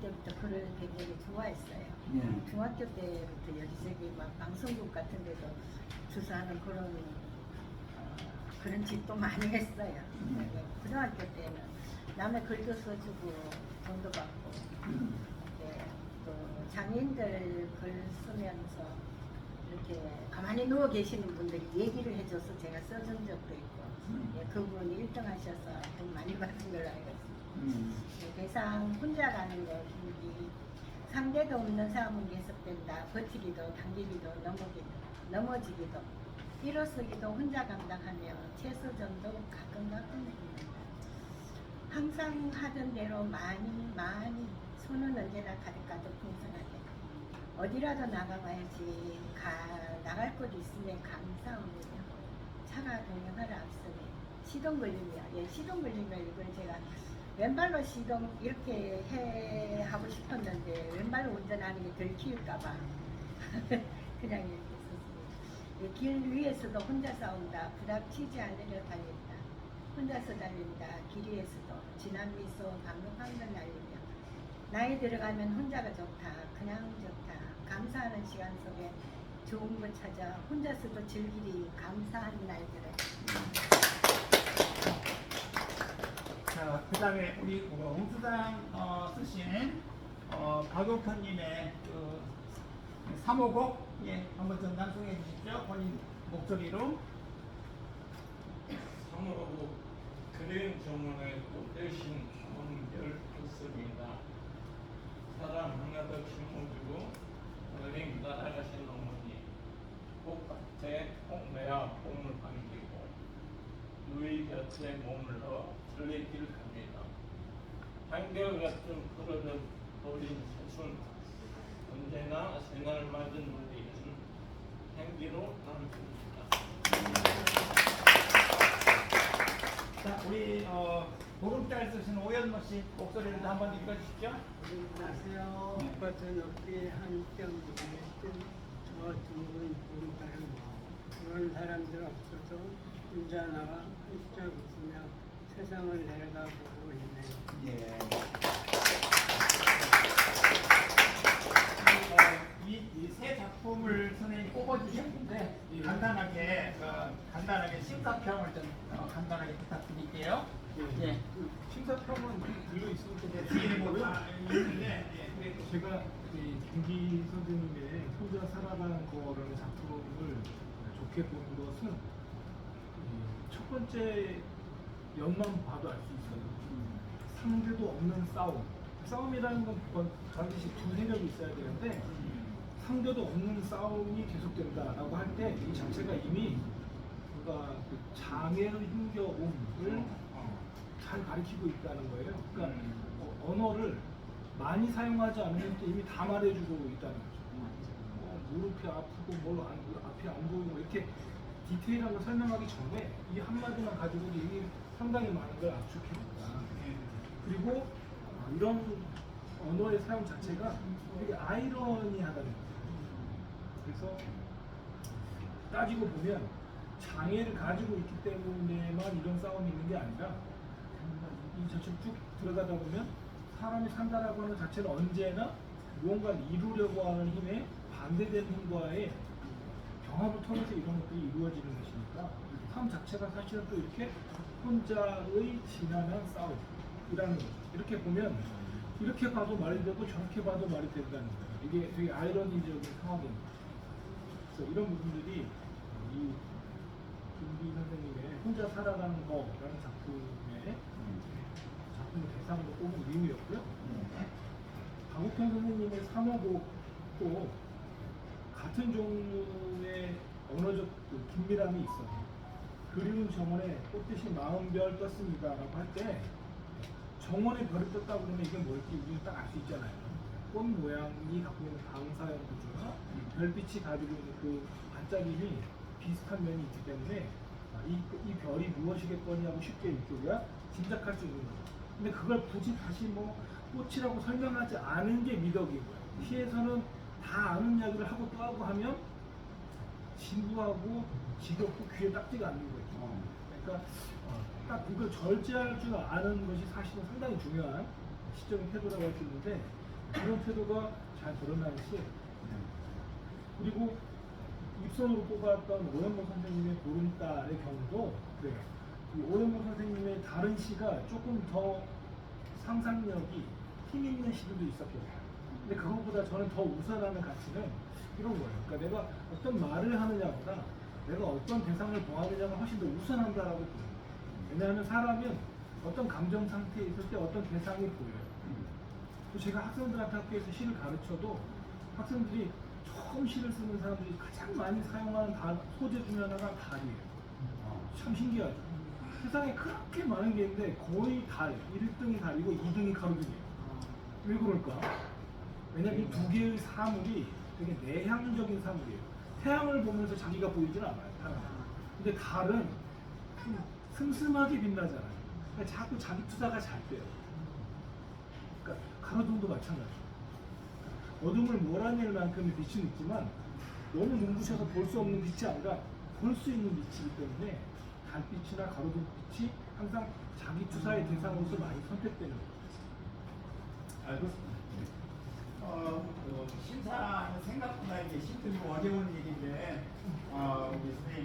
때부터 글을 굉장히 좋아했어요. 예. 중학교 때부터 여기저기 막 방송국 같은 데도 주사하는 그런 어, 그런 짓도 많이 했어요. 그리고 고등학교 때는 남의 글도 써주고 돈도 받고 네, 또 장인들 글 쓰면서 이렇게 가만히 누워 계시는 분들이 얘기를 해줘서 제가 써준 적도 있고 예, 그분이 1등 하셔서 돈 많이 받은 걸로 알고 있습니다. 음. 네, 대상 혼자 가는 거 힘이 상대도 없는 싸움은 계속된다. 버티기도 당기기도 넘어기도 넘어지기도 일어서기도 혼자 감당하며 최소점도 가끔 가끔 힘든다. 항상 하던 대로 많이 많이 손은 언제나 가득가득 풍성하게 어디라도 나가봐야지 가, 나갈 곳 있으면 감사합니다. 차가 동행하러 앞서네 시동 걸리며 예, 시동 걸리면 이걸 제가 왼발로 시동 이렇게 해 하고 싶었는데 왼발로 운전하는 게 들키울까봐 그냥 이렇게 썼습니다. 예, 길 위에서도 혼자 싸운다. 부닥치지 않으려 달린다. 혼자서 달린다. 길 위에서도 진한 미소 감동한 걸 날리며 나이 들어가면 혼자가 좋다. 그냥 좋다. 감사하는 시간 속에 좋은 것 찾아 혼자서도 즐기리 감사한 날들을 자, 그 다음에 우리 홍수장 어, 쓰신 어, 박용편님의 그 3호곡 예, 한번 좀 낭송해 주십시오. 본인 목소리로. 성으로 그림 정원의 꽃대신 한별 좋습니다. 사람 하나도 심어주고 어린 날아가신 어머니 꽃밭에 콩매와 콩을 반기고 누이 곁에 넣어 들리길 갑니다. 한결같은 푸르른 어린 새순 언제나 새날 맞은 우리는 행기로 남습니다. 자, 우리 어, 보름달 쓰신 오연모 씨 목소리를 한번 읽어주십시오. 안녕하세요. 꽃은 어깨에 한뼘 묻은 저 둥근 보름달을 그런 사람들 없어서 혼자 나와 훌쩍 웃으며 세상을 내려다보고 있네요. 예. 이세 작품을 선생님이 뽑아주셨는데 간단하게 어, 간단하게 심사평을 좀 어, 간단하게 부탁드릴게요. 예. 심사평은 들려 있으니까 예, 뒤에 뭐다 있는데 예, 제가 이 김기 선생님의 혼자 살아가는 거라는 작품을 좋게 보는 것은 이첫 번째 연만 봐도 알 수 있어요. 상대도 없는 싸움. 싸움이라는 건 번- 반드시 두 세력이 있어야 되는데 상대도 없는 싸움이 계속된다라고 할 때 이 자체가 이미 그가 그 장애의 힘겨움을 잘 가리키고 있다는 거예요. 그러니까 어, 언어를 많이 사용하지 않으면 또 이미 다 말해주고 있다는 거죠. 뭐 무릎이 아프고 뭘 안, 앞이 안 보이고 이렇게 디테일한 걸 설명하기 전에 이 한마디만 가지고도 이미 상당히 많은 걸 압축해낸다. 그리고 어, 이런 언어의 사용 자체가 되게 아이러니하다는 거죠. 그래서 따지고 보면 장애를 가지고 있기 때문에만 이런 싸움이 있는 게 아니라 이 저쪽 쭉 들어가다 보면 사람이 산다라고 하는 자체는 언제나 무언가를 이루려고 하는 힘에 반대되는 힘과의 경합을 통해서 이런 것들이 이루어지는 것이니까 삶 자체가 사실은 또 이렇게 혼자의 지난한 싸움이라는 거죠. 이렇게 보면 이렇게 봐도 말이 되고 저렇게 봐도 말이 된다는 거예요. 이게 되게 아이러니적인 상황입니다. 그래서 이런 부분들이 이 김기 선생님의 혼자 살아가는 거라는 작품의 작품의 대상으로 뽑은 의미였고요. 강국현 선생님의 3호곡도 같은 종류의 언어적 그 긴밀함이 있어요. 그리운 정원에 꽃듯이 마음별 떴습니다라고 할 때 정원에 별이 떴다 그러면 이게 뭘지 우리는 딱 알 수 있잖아요. 꽃 모양이 갖고 있는 방사형 구조나 별빛이 가지고 있는 그 반짝임이 비슷한 면이 있기 때문에 아, 이, 이 별이 무엇이겠거니 하고 쉽게 이쪽이야 짐작할 수 있는 거죠. 근데 그걸 굳이 다시 뭐 꽃이라고 설명하지 않은 게 미덕인 거예요. 시에서는 다 아는 이야기를 하고 또 하고 하면 진부하고 지겹고 귀에 딱지가 않는 거죠. 그러니까 어, 딱 이걸 절제할 줄 아는 것이 사실은 상당히 중요한 시적인 태도라고 할 수 있는데 그런 태도가 잘 드러나는 시예요. 그리고 입선으로 뽑았던 오연모 선생님의 보름달의 경우도 오연모 선생님의 다른 시가 조금 더 상상력이 힘 있는 시들도 있었거든요. 근데 그것보다 저는 더 우선하는 가치는 이런 거예요. 그러니까 내가 어떤 말을 하느냐보다 내가 어떤 대상을 보하느냐가 훨씬 더 우선한다라고 보여요. 왜냐하면 사람은 어떤 감정 상태에 있을 때 어떤 대상이 보여요. 또 제가 학생들한테 학교에서 시를 가르쳐도 학생들이 처음 시를 쓰는 사람들이 가장 많이 사용하는 단, 소재 중에 하나가 달이에요. 참 신기하죠. 세상에 그렇게 많은 게 있는데 거의 달, 1등이 달이고 2등이 가로등이에요. 왜 그럴까? 왜냐면 이 두 개의 사물이 되게 내향적인 사물이에요. 태양을 보면서 자기가 보이진 않아요. 달은. 근데 달은 좀 슴슴하게 빛나잖아요. 그러니까 자꾸 자기 투사가 잘 돼요. 가로등도 마찬가지예요. 어둠을 몰아낼 만큼의 빛은 있지만 너무 눈부셔서 볼 수 없는 빛이 아니라 볼 수 있는 빛이기 때문에 달빛이나 가로등 빛이 항상 자기 투사의 대상으로서 많이 선택되는 거예요. 알겠습니다. 어, 그 심사는 생각보다 이게 힘들고 어려운 일인데, 어, 우리 선생님